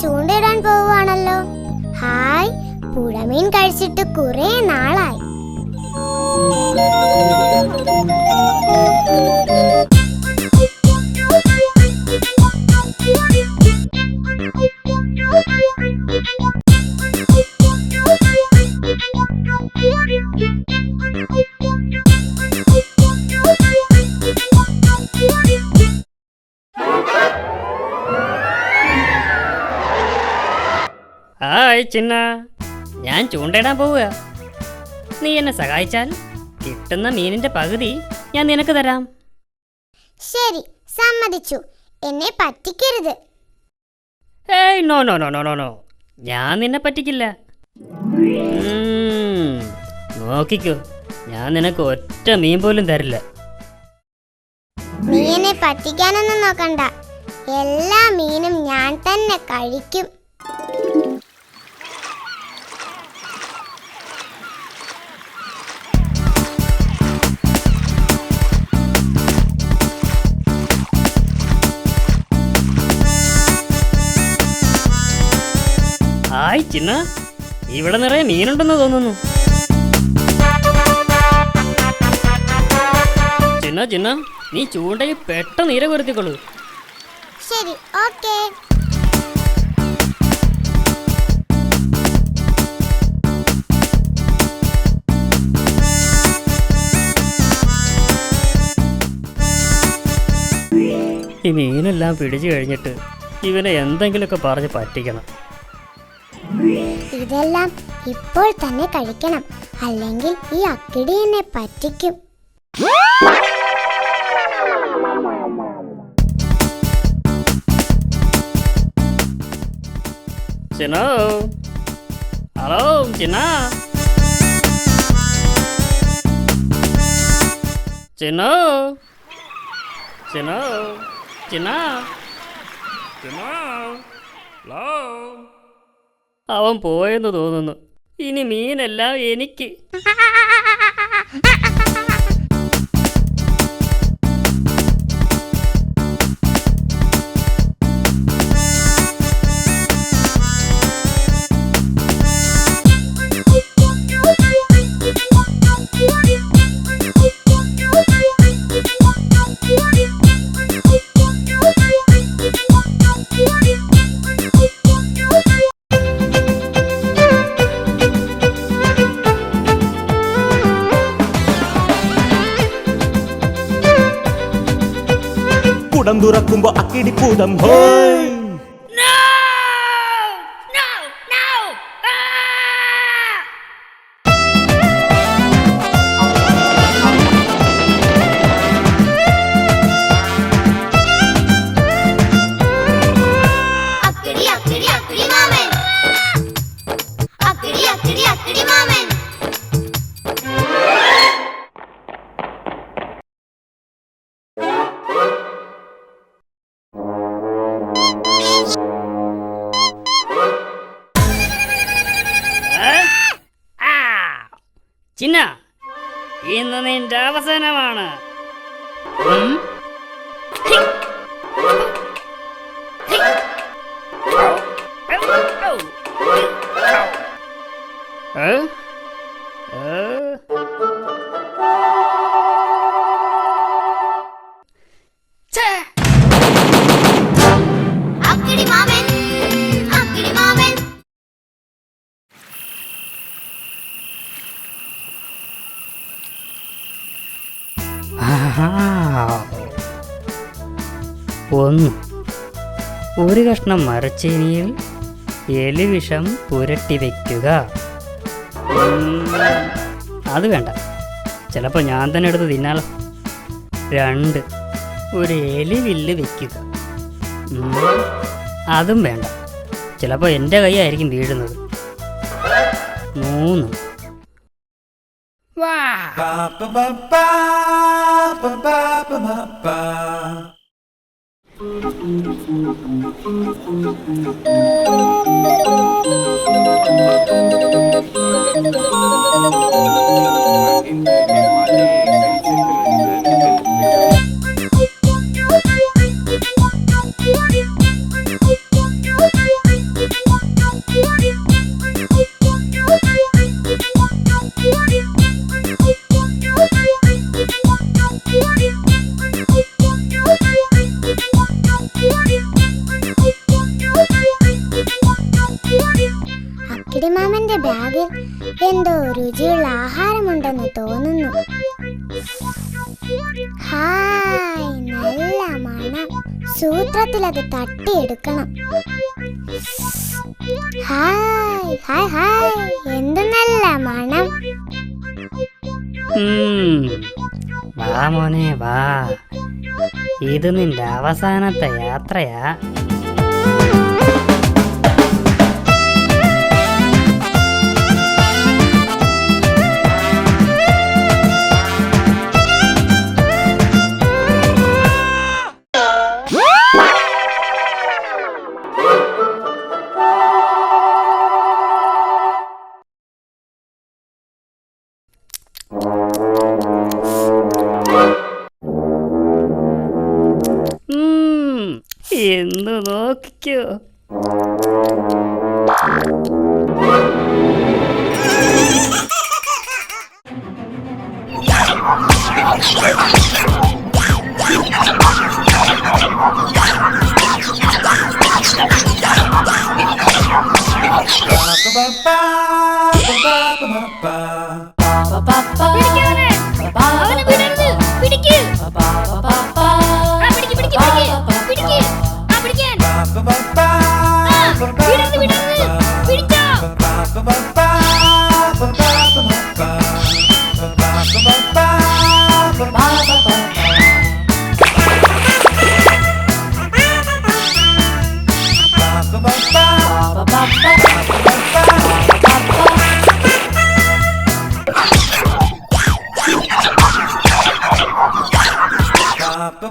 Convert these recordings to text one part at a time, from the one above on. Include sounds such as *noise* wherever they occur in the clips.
ചൂണ്ടയിടാൻ പോവുകയാണല്ലോ. Hi പുഴമീൻ കഴിച്ചിട്ട് കുറെ നാളായി. ചിന്ന ഞാൻ ചൂണ്ടയിടാൻ പോവുക. നീ എന്നെ സഹായിച്ചാൽ കിട്ടുന്ന മീനിന്റെ പകുതി ഞാൻ നിനക്ക് തരാം. ശരി സമ്മതിച്ചു. എന്നെ പറ്റിക്കരുത്. ഏയ് no no no no no no. ഞാൻ നിന്നെ പറ്റിക്കില്ല. ഉം, നോക്കിക്കോ. ഞാൻ നിനക്ക് ഒറ്റ മീൻ പോലും തരില്ല. നീ എന്നെ പറ്റിക്കാനൊന്നും നോക്കണ്ട. എല്ലാ മീനും ഞാൻ തന്നെ കഴിക്കും. ഹായ് ചിന്ന. ഇവിടെ നിറയെ മീനുണ്ടെന്ന് തോന്നുന്നു. ചിന്ന ചിന്ന നീ ചൂണ്ടയിൽ പെട്ടെന്ന് നീര കൊരുത്തിക്കൊള്ളു. ശരി ഓക്കേ. ഈ മീനെല്ലാം പിടിച്ചു കഴിഞ്ഞിട്ട് ഇവനെ എന്തെങ്കിലുമൊക്കെ പറഞ്ഞ് പറ്റിക്കണം. ഇതെല്ലാം ഇപ്പോൾ തന്നെ കഴിക്കണം. അല്ലെങ്കിൽ ഈ അക്കിടി എന്നെ പറ്റിക്കും. ചിന്നോ? ഹലോ ചിന്ന. ചിന്നോ? ചിന്നോ? ചിന്ന. ചിന്നോ? ഹലോ. അവൻ പോയെന്ന് തോന്നുന്നു. ഇനി മീനെല്ലാം എനിക്ക്. *laughs* കുടം തുറക്കുമ്പോ അക്കിടിപ്പൂതം ഹോയ്! ഒന്ന് ഒരു കഷ്ണം മരച്ചീനിയിൽ എലിവിഷം പുരട്ടി വയ്ക്കുക അത് വേണ്ട. ചിലപ്പോൾ ഞാൻ തന്നെ എടുത്ത് തിന്നാലോ. രണ്ട് ഒരു എലിവില്ല് വെക്കുക. ഉം, അതും വേണ്ട. ചിലപ്പോൾ എന്റെ കൈയായിരിക്കും വീഴുന്നത്. മൂന്ന്. വാ. Thank you. തട്ടിയെടുക്കണം. Hi hi hi. എന്ത് നല്ല മണം. വാ മോനെ വാ. ഇത് നിന്റെ അവസാനത്തെ യാത്രയാ. louco, tio.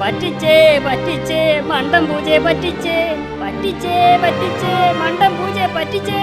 പറ്റിച്ചേ പറ്റിച്ചേ മണ്ടം പൂജയെ പറ്റിച്ചേ പറ്റിച്ചേ പറ്റിച്ചേ മണ്ടം പൂജയെ പറ്റിച്ചേ.